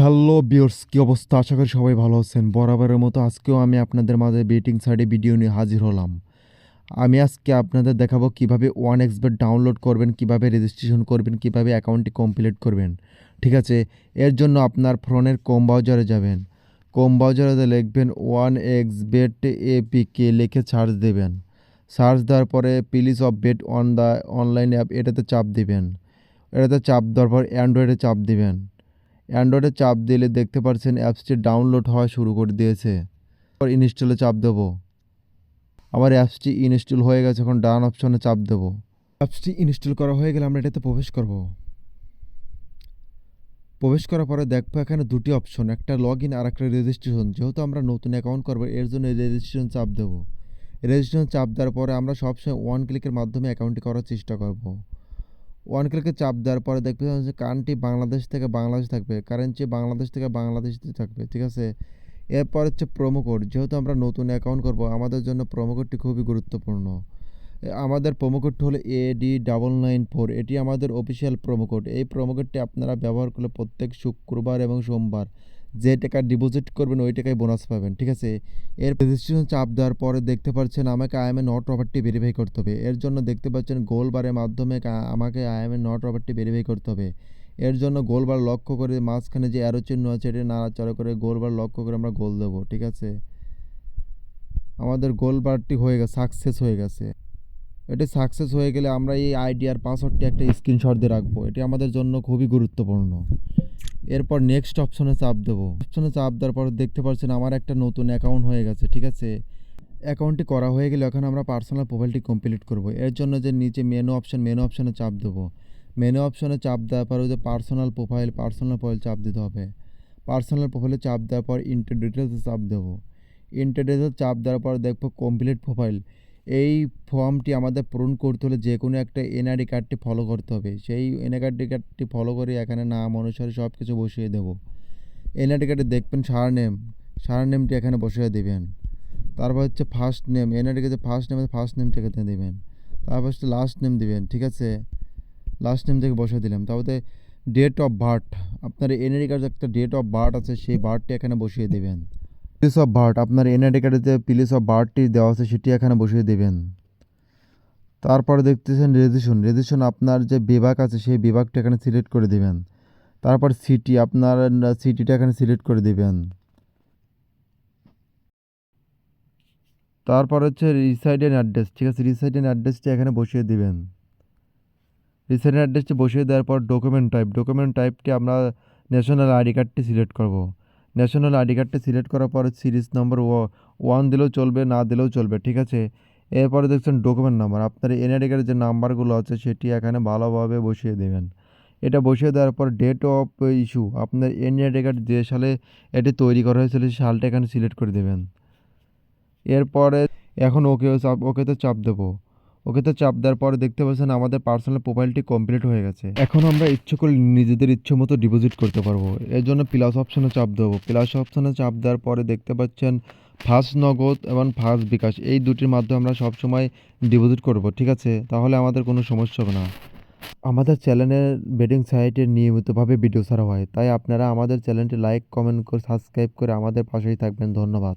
Hello বিয়র্স কী অবস্থা? আশা করি সবাই ভালো আছেন। বরাবরের মতো আজকেও আমি আপনাদের মাঝে বেটিং সাইডে ভিডিও নিয়ে হাজির হলাম। আমি আজকে আপনাদের দেখাবো কীভাবে ওয়ান এক্সবেট ডাউনলোড করবেন, কীভাবে রেজিস্ট্রেশন করবেন, কীভাবে অ্যাকাউন্টটি কমপ্লিট করবেন। ঠিক আছে? এর জন্য আপনার ফোনের কম ব্রাউজারে যাবেন। কম ব্রাউজারে লিখবেন ওয়ান এক্স বেট এপিকে লিখে সার্চ দেবেন। সার্চ দেওয়ার পরে please bet on the online app এটাতে চাপ দিবেন। এটাতে চাপ দেওয়ার পর অ্যান্ড্রয়েডে চাপ দিবেন। অ্যান্ড্রয়েডে চাপ দিলে দেখতে পাচ্ছেন অ্যাপসটি ডাউনলোড হওয়া শুরু করে দিয়েছে। পর ইনস্টলে চাপ দেবো। আমার অ্যাপসটি ইনস্টল হয়ে গেছে, এখন ডান অপশনে চাপ দেবো। অ্যাপসটি ইনস্টল করা হয়ে গেলে আমরা এটাতে প্রবেশ করব। প্রবেশ করার পরে দেখব এখানে দুটি অপশন একটা লগ ইন আর একটা রেজিস্ট্রেশন যেহেতু আমরা নতুন অ্যাকাউন্ট করব, এর জন্য রেজিস্ট্রেশন চাপ দেবো। রেজিস্ট্রেশন চাপ দেওয়ার পরে আমরা সবসময় ওয়ান ক্লিকের মাধ্যমে অ্যাকাউন্টটি করার চেষ্টা করব। ওয়ান ক্লিকে চাপ দেওয়ার পরে দেখবে যে কারেন্টটি বাংলাদেশ থেকে বাংলাদেশ থাকবে কারেন্সি বাংলাদেশ থেকে বাংলাদেশ থাকবে, ঠিক আছে? এরপর হচ্ছে প্রোমো কোড যেহেতু আমরা নতুন অ্যাকাউন্ট করব, আমাদের জন্য প্রোমো কোডটি খুবই গুরুত্বপূর্ণ। আমাদের প্রোমো কোডটি হলো A D double nine four এটি আমাদের অফিসিয়াল প্রোমো কোড এই প্রোমো কোডটি আপনারা ব্যবহার করলে প্রত্যেক শুক্রবার এবং সোমবার যে টাকা ডিপোজিট করবেন, ওই টাকায় বোনাস পাবেন, ঠিক আছে? এর রেজিস্ট্রেশন চাপ দেওয়ার পরে দেখতে পাচ্ছেন আমাকে আইএমএ নট প্রপার্টি ভেরিফাই করতে হবে। এর জন্য দেখতে পাচ্ছেন গোল বারের মাধ্যমে আমাকে আইএমএ নট প্রপার্টি ভেরিফাই করতে হবে। এর জন্য গোল বার লক্ষ্য করে মাঝখানে যে অ্যারো চিহ্ন আছে, এটা নাড়াচাড়া করে গোল বার লক্ষ্য করে আমরা গোল দেবো, ঠিক আছে? আমাদের গোল বারটি হয়ে গেছে সাকসেস হয়ে গেছে। এটি সাকসেস হয়ে গেলে আমরা এই আইডিয়ার পাসওয়ার্ডটি একটা স্ক্রিনশট দিয়ে রাখব। এটি আমাদের জন্য খুবই গুরুত্বপূর্ণ। এরপর নেক্সট অপশনে চাপ দেবো। অপশনে চাপ দেওয়ার পর দেখতে পাচ্ছেন আমার একটা নতুন অ্যাকাউন্ট হয়ে গেছে, ঠিক আছে? অ্যাকাউন্টটি করা হয়ে গেলে এখন আমরা পার্সোনাল প্রোফাইলটি কমপ্লিট করব। এর জন্য যে নিচে মেনু অপশন মেনু অপশনে চাপ দেবো। মেনু অপশনে চাপ দেওয়ার পর ওই যে পার্সোনাল প্রোফাইল পার্সোনাল প্রোফাইল চাপ দিতে হবে। পার্সোনাল প্রোফাইলে চাপ দেওয়ার পর ইন্টার ডিটেলসে চাপ দেবো। ইন্টার ডিটেলস চাপ দেওয়ার পর দেখব কমপ্লিট প্রোফাইল এই ফর্মটি আমাদের পূরণ করতে হলে যে কোনো একটা এনআইডি কার্ডটি ফলো করতে হবে। সেই এনআইডি কার্ডটি ফলো করে এখানে নাম, অনুসারে সব কিছু বসিয়ে দেবো। এনআইডি কার্ডে দেখবেন সার নেম সার নেমটি এখানে বসিয়ে দেবেন। তারপর হচ্ছে ফার্স্ট নেম এনআইডি কার্ডে ফার্স্ট নেম ফার্স্ট নেমটা এখানে দেবেন। তারপর হচ্ছে লাস্ট নেম দিবেন, ঠিক আছে? লাস্ট নেম থেকে বসিয়ে দিলাম। তারপরে ডেট অফ বার্থ আপনার এনআইডি কার্ডে একটা ডেট অফ বার্থ আছে, সেই বার্থটি এখানে বসিয়ে দেবেন। প্লেস অফ বার্থ আপনার এনআইডি কার্ডে যে প্লেস অফ বার্থটি দেওয়া আছে, সেটি এখানে বসিয়ে দেবেন। তারপরে দেখতেছেন রেজিস্ট্রেশন রেজিস্ট্রেশন আপনার যে বিভাগ আছে, সেই বিভাগটা এখানে সিলেক্ট করে দেবেন। তারপর সিটি আপনার সিটিটা এখানে সিলেক্ট করে দেবেন। তারপর হচ্ছে রিসাইডেন অ্যাড্রেস ঠিক আছে? রিসাইডেন অ্যাড্রেসটি এখানে বসিয়ে দেবেন। রিসাইডেন অ্যাড্রেসটি বসিয়ে দেওয়ার পর ডকুমেন্ট টাইপ ডকুমেন্ট টাইপটি আমরা ন্যাশনাল আইডি কার্ডটি সিলেক্ট করব। ন্যাশনাল আইডি কার্ডটা সিলেক্ট করার পর সিরিজ নম্বর ওয়ান দিলেও চলবে, না দিলেও চলবে, ঠিক আছে? এরপরে দেখছেন ডকুমেন্ট নাম্বার। আপনার এনআইডি কার্ডের যে নাম্বারগুলো আছে, সেটি এখানে ভালোভাবে বসিয়ে দেবেন। এটা বসিয়ে দেওয়ার পর ডেট অফ ইস্যু, আপনার এনআইডি কার্ড যে সালে এটি তৈরি করা হয়েছিল, সেই সালটা এখানে সিলেক্ট করে দেবেন। এরপরে এখন ওকে ওকেতে চাপ দেবো। ওকেতে চাপ দেওয়ার পরে দেখতে পাচ্ছেন আমাদের পার্সোনাল প্রোফাইলটি কমপ্লিট হয়ে গেছে। এখন আমরা ইচ্ছে করলে নিজেদের ইচ্ছে মতো ডিপোজিট করতে পারব। এর জন্য প্লাস অপশনে চাপ দেবো। প্লাস অপশনে চাপ দেওয়ার পরে দেখতে পাচ্ছেন ফার্স্ট নগদ এবং ফার্স্ট বিকাশ। এই দুটির মাধ্যমে আমরা সবসময় ডিপোজিট করব, ঠিক আছে? তাহলে আমাদের কোনো সমস্যা হবে না। আমাদের চ্যানেলের বেটিং সাইটে নিয়মিতভাবে ভিডিও ছাড়া হয়। তাই আপনারা আমাদের চ্যানেলটি লাইক কমেন্ট করে সাবস্ক্রাইব করে আমাদের পাশেই থাকবেন। ধন্যবাদ।